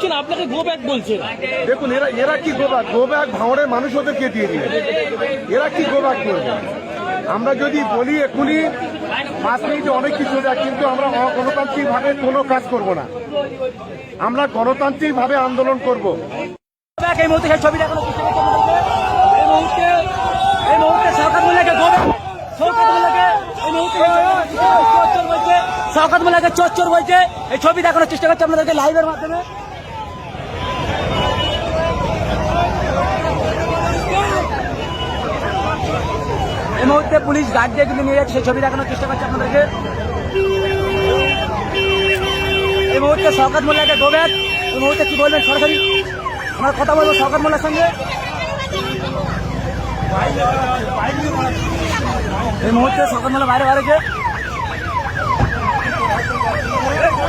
ঢুকছেন আপনাকে go back বলছে। দেখুন এরা এরা কি গো ব্যাক গো গোবাক ভাঙড়ের মানুষ ওদেরকে দিয়ে দিবে? এরা কি গো ব্যাক করবে? আমরা যদি বলি এখনই পাঁচ মিনিটে অনেক কিছু যায় কিন্তু আমরা গণতান্ত্রিক ভাবে কোনো কাজ করব না। আমরা গণতান্ত্রিক ভাবে আন্দোলন করব। এই মুহূর্তে ছবি দেখানোর চেষ্টা করছি আপনাদেরকে। এই মুহূর্তে এই মুহূর্তে সরকার এই মুহূর্তে মোল্লাকে চচ্চর বলছে। এই ছবি দেখানোর চেষ্টা করছি আপনাদেরকে লাইভের মাধ্যমে এই মুহূর্তে পুলিশ গার্ড দিয়ে কিন্তু নিয়ে সেই ছবি দেখানোর চেষ্টা করছে আপনাদেরকে। এই মুহূর্তে সরকার মোল্লাকে গোবে এই মুহূর্তে কি বলবেন সরাসরি? আমরা কথা বলব সরকার মোল্লার সঙ্গে। এই মুহূর্তে সরকার মোল্লা বাইরে বাইরেছে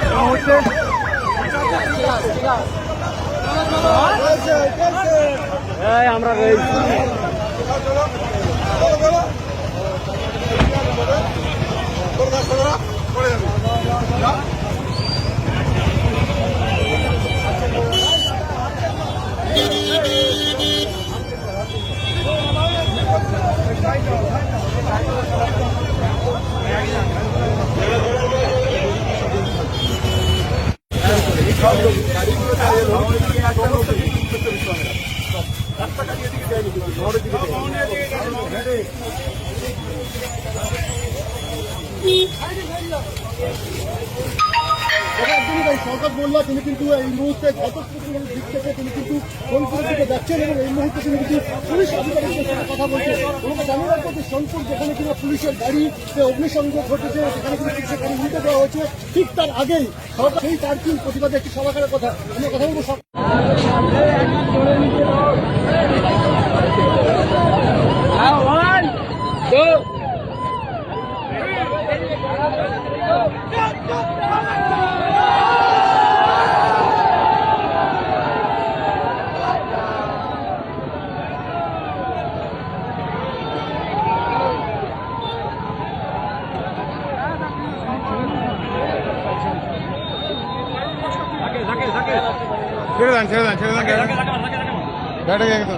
এই মুহূর্তে আমরা রয়েছি। সরকার বললা, তিনি কিন্তু এই মুহূর্তে ঘটস্ফোটের দিক থেকে তিনি কিন্তু সোনপুরের দিকে যাচ্ছেন এবং এই মুহূর্তে তিনি কিন্তু পুলিশ আধিকারিকদের সাথে কথা বলছেন আমাকে জানিয়ে রাখব যে সোনপুর যেখানে কিনা পুলিশের গাড়িতে অগ্নিসংযোগ ঘটেছে সেখানে কিন্তু পুলিশের গাড়ি উল্টে দেওয়া হয়েছে ঠিক তার আগেই সরকার সেই পার্কিং প্রতিবাদে একটি সভাকারের কথা? আমরা কথা বলব ছেড়ে দেন ছেড়ে দেন ছেড়ে দেন ব্যাটে গেছে।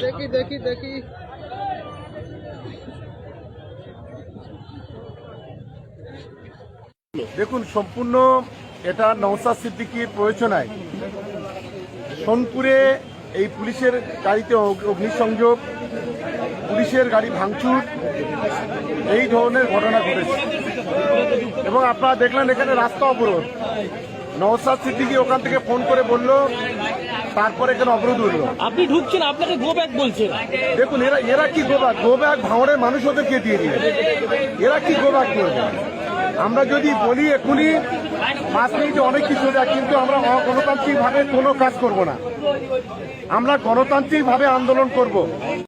দেখি দেখি দেখি। দেখুন, সম্পূর্ণ এটা নৌসাদ সিদ্দিকির প্রয়োজনায়। সোনপুরে এই পুলিশের গাড়িতে অগ- অগ্নিসংযোগ, পুলিশের গাড়ি ভাঙচুর, এই ধরনের ঘটনা ঘটেছে। এবং আপনারা দেখলেন এখানে রাস্তা অবরোধ। নওসাদ সিদ্দিকি ওখান থেকে ফোন করে বলল তারপরে এখানে অবরোধ উঠল। আপনি ঢুকছেন আপনাকে গো বলছে। দেখুন এরা এরা কি গোবাক গোবাক ভাঙড়ের মানুষ ওদেরকে দিয়ে দিবে? এরা কি গোবাক করবে? আমরা যদি বলি এখনই পাঁচ মিনিটে অনেক কিছু যায় কিন্তু আমরা গণতান্ত্রিক ভাবে কোনো কাজ করব না। আমরা গণতান্ত্রিকভাবে আন্দোলন করব।